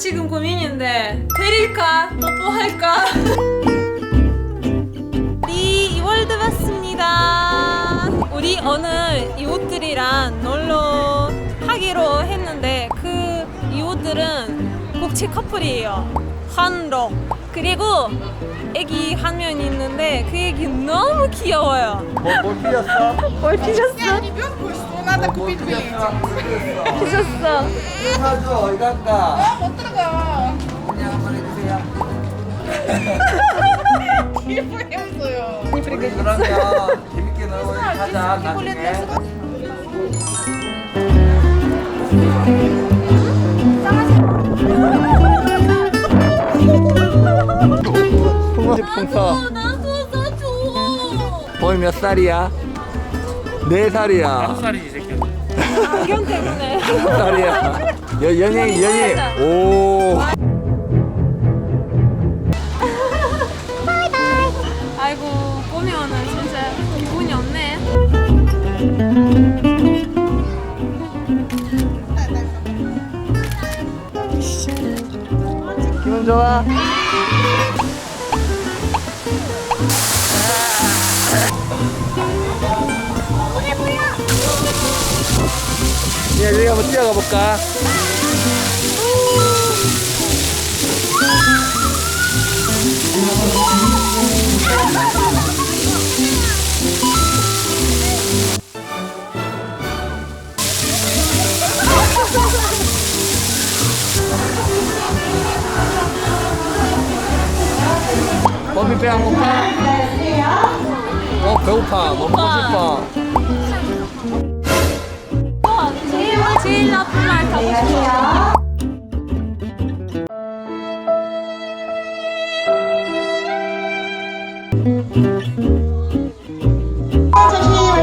지금 고민인데 데릴까? 뽀뽀할까? 우리 이월드 왔습니다. 우리 오늘 이웃들이랑 놀러 하기로 했는데 그 이웃들은 국제 커플이에요. 한로 그리고 애기 한 명 있는데 그 애기 너무 귀여워요. 뭐뭘 삐졌어? 뭘 피셨어? ребенку что надо 뭘 купить билетик. 삐졌어? 피셨어. 사줘 어디 갈까? 못 들어가. 그냥 한번 해주세요 기쁘했어요. 우리 그러면 재밌게 놀고 가자 나중에 풍어집 풍서 나도 사줘. 거의 몇 살이야? 네 살이야 살이지 이 새끼야. 안경 때문에. 몇 살이야? 여, 연예인 연예인 오 아이고 보면은 진짜 기분이 없네. 기분 좋아? 야, 여기 한번 뛰어가 볼까? 범이 배안 고파? 어 배고파 너무 고파 제일 제일 나쁜 말 타고 싶어.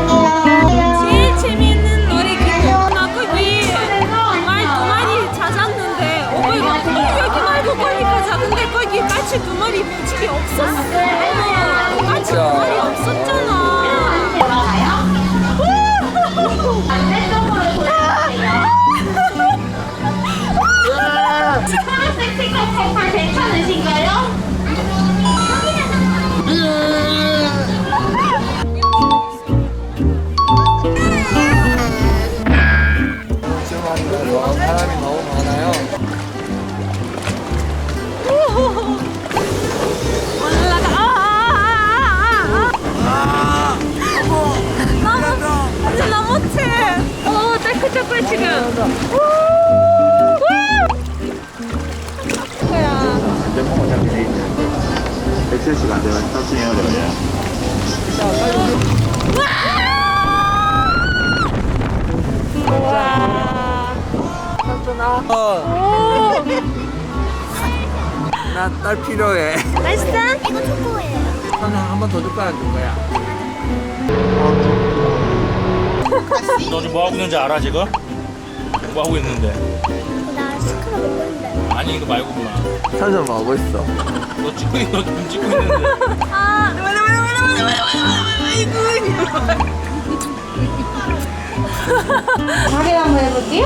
제일 재밌는 놀이기구 나 거기 말두 마리 찾았는데 어, 막 여기 말고 거기 가자 근데 거기 까치 두 마리 솔직히 없었어 어, 까치 두 마리 없었잖아 파란색 색깔 팔팔 괜찮으신가요? 지금. 아, 아, 아, 아, 아. 어! 엑셀시가 안 되면 터치해야 되거든요. 나 딸 필요해 맛있어? 이거 초코예요. 하나 한번 더 줄까 안줄 거야? 너 지금 뭐 하고 있는지 알아 지금? 뭐 하고 있는데? 나 스크럽 있는데. 아니 이거 말고구나. 천천 먹고 있어 너 찍고 있- 너 지금 찍고 있는데. 아, 다리 한번 해볼게요.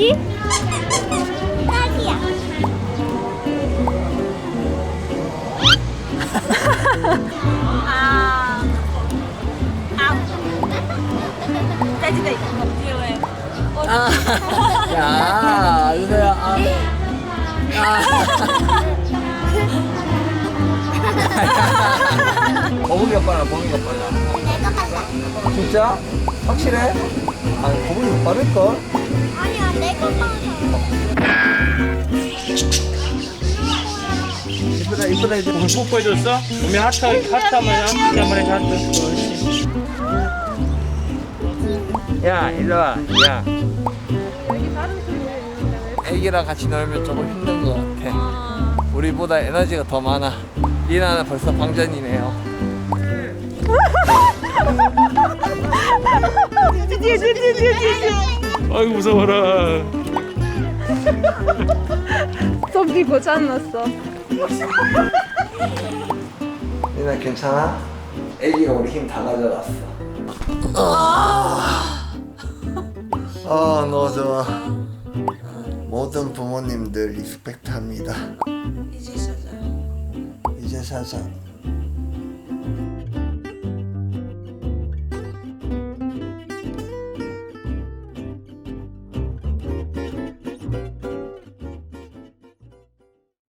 뭐지? 딱이야. 아, 아, 짜증나 이거 야, 유세야, 아, 아. 거북이가 빨라, 거북이가 빨라. 진짜? 확실해? 아, 거북이 빠를걸? 아니야, 내가 빨라. 이쁘다, 이쁘다, 이제. 오늘 뽀뽀해줬어? 우미 하트 하트 한번 해 하트 한번 해 하트 옳지 야, 일로 와. 야. 애기랑 같이 놀면 조금 힘든 것 같아. 우리보다 에너지가 더 많아. 리나는 벌써 방전이네요. 아이고 무서워라 섭비 고장났어. 리나 괜찮아? 애기가 우리 힘 다 가져갔어. 아, 아 너무 좋아. 모든 부모님들 리스펙트합니다. 이제 사자. 이제 사자.